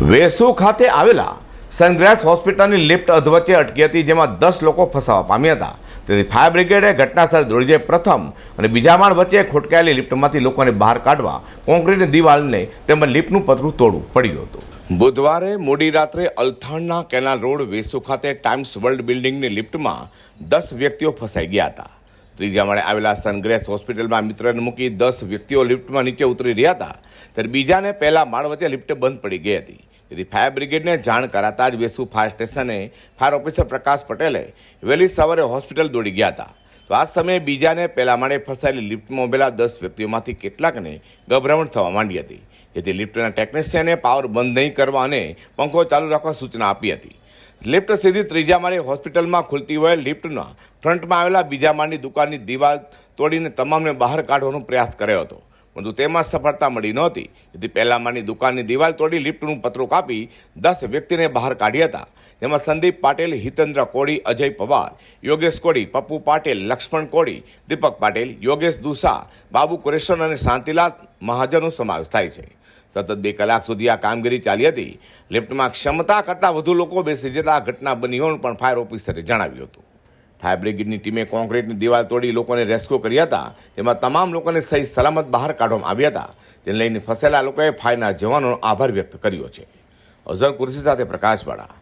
વેસુ ખાતે આવેલા સનગ્રાસ હોસ્પિટલની લિફ્ટ અધવચ્ચે અટકી હતી, જેમાં દસ લોકો ફસાવા પામ્યા હતા. તેથી ફાયર બ્રિગેડે ઘટનાસ્થળે દોડી જઈ પ્રથમ અને બીજા માળ વચ્ચે ખોટકાયેલી લિફ્ટમાંથી લોકોને બહાર કાઢવા કોન્ક્રીટની દિવાલને તેમજ લિફ્ટનું પતરું તોડવું પડ્યું હતું. બુધવારે મોડી રાત્રે અલથાણના કેનાલ રોડ વેસુ ખાતે ટાઈમ્સ વર્લ્ડ બિલ્ડિંગની લિફ્ટમાં દસ વ્યક્તિઓ ફસાઈ ગયા હતા. ત્રીજા માળે આવેલા સનગ્રેસ હોસ્પિટલમાં મિત્રને મૂકી દસ વ્યક્તિઓ લિફ્ટમાં નીચે ઉતરી રહ્યા હતા. ત્યારે બીજાને પહેલા માળ વચ્ચે લિફ્ટ બંધ પડી ગઈ હતી. તેથી ફાયર બ્રિગેડને જાણ કરાતા જ વેસુ ફાયર સ્ટેશને ફાયર ઓફિસર પ્રકાશ પટેલે વહેલી સવારે હોસ્પિટલ દોડી ગયા હતા. આ સમયે બીજાને પહેલા માળે ફસાયેલી લિફ્ટમાં ઉભેલા દસ વ્યક્તિઓમાંથી કેટલાકને ગભરામણ થવા માંડી હતી. જેથી લિફ્ટના ટેકનિશિયને પાવર બંધ નહીં કરવા અને પંખો ચાલુ રાખવા સૂચના આપી હતી. લિફ્ટ સીધી ત્રીજા માળે હોસ્પિટલમાં ખુલતી હોય લિફ્ટના ફ્રન્ટમાં આવેલા બીજા માળની દુકાનની દિવાલ તોડીને તમામને બહાર કાઢવાનો પ્રયાસ કર્યો હતો. પરંતુ તેમાં સફળતા મળી નહોતી. જેથી પહેલા માળની દુકાનની દિવાલ તોડી લિફ્ટનું પતરું કાપી દસ વ્યક્તિને બહાર કાઢ્યા હતા. જેમાં સંદીપ પાટેલ, હિતેન્દ્ર કોડી અજય પવાર, યોગેશ કોડી પપ્પુ પાટેલ, લક્ષ્મણ કોડી દીપક પાટેલ, યોગેશ દુસા, બાબુ કુરેશન અને શાંતિલાલ મહાજનનો સમાવેશ થાય છે. સતત બે કલાક સુધી આ કામગીરી ચાલી હતી. લિફ્ટમાં ક્ષમતા કરતાં વધુ લોકો બેસી જતા ઘટના બની હોવાનું પણ ફાયર ઓફિસરે જણાવ્યું હતું. ફાયર બ્રિગેડની ટીમે કોન્ક્રીટની દિવાલ તોડી લોકોને રેસ્ક્યુ કર્યા હતા. તેમાં તમામ લોકોને સહી સલામત બહાર કાઢવામાં આવ્યા હતા. જેને લઈને ફસાયેલા લોકોએ ફાયરના જવાનોનો આભાર વ્યક્ત કર્યો છે. અઝર કુરશી સાથે પ્રકાશવાળા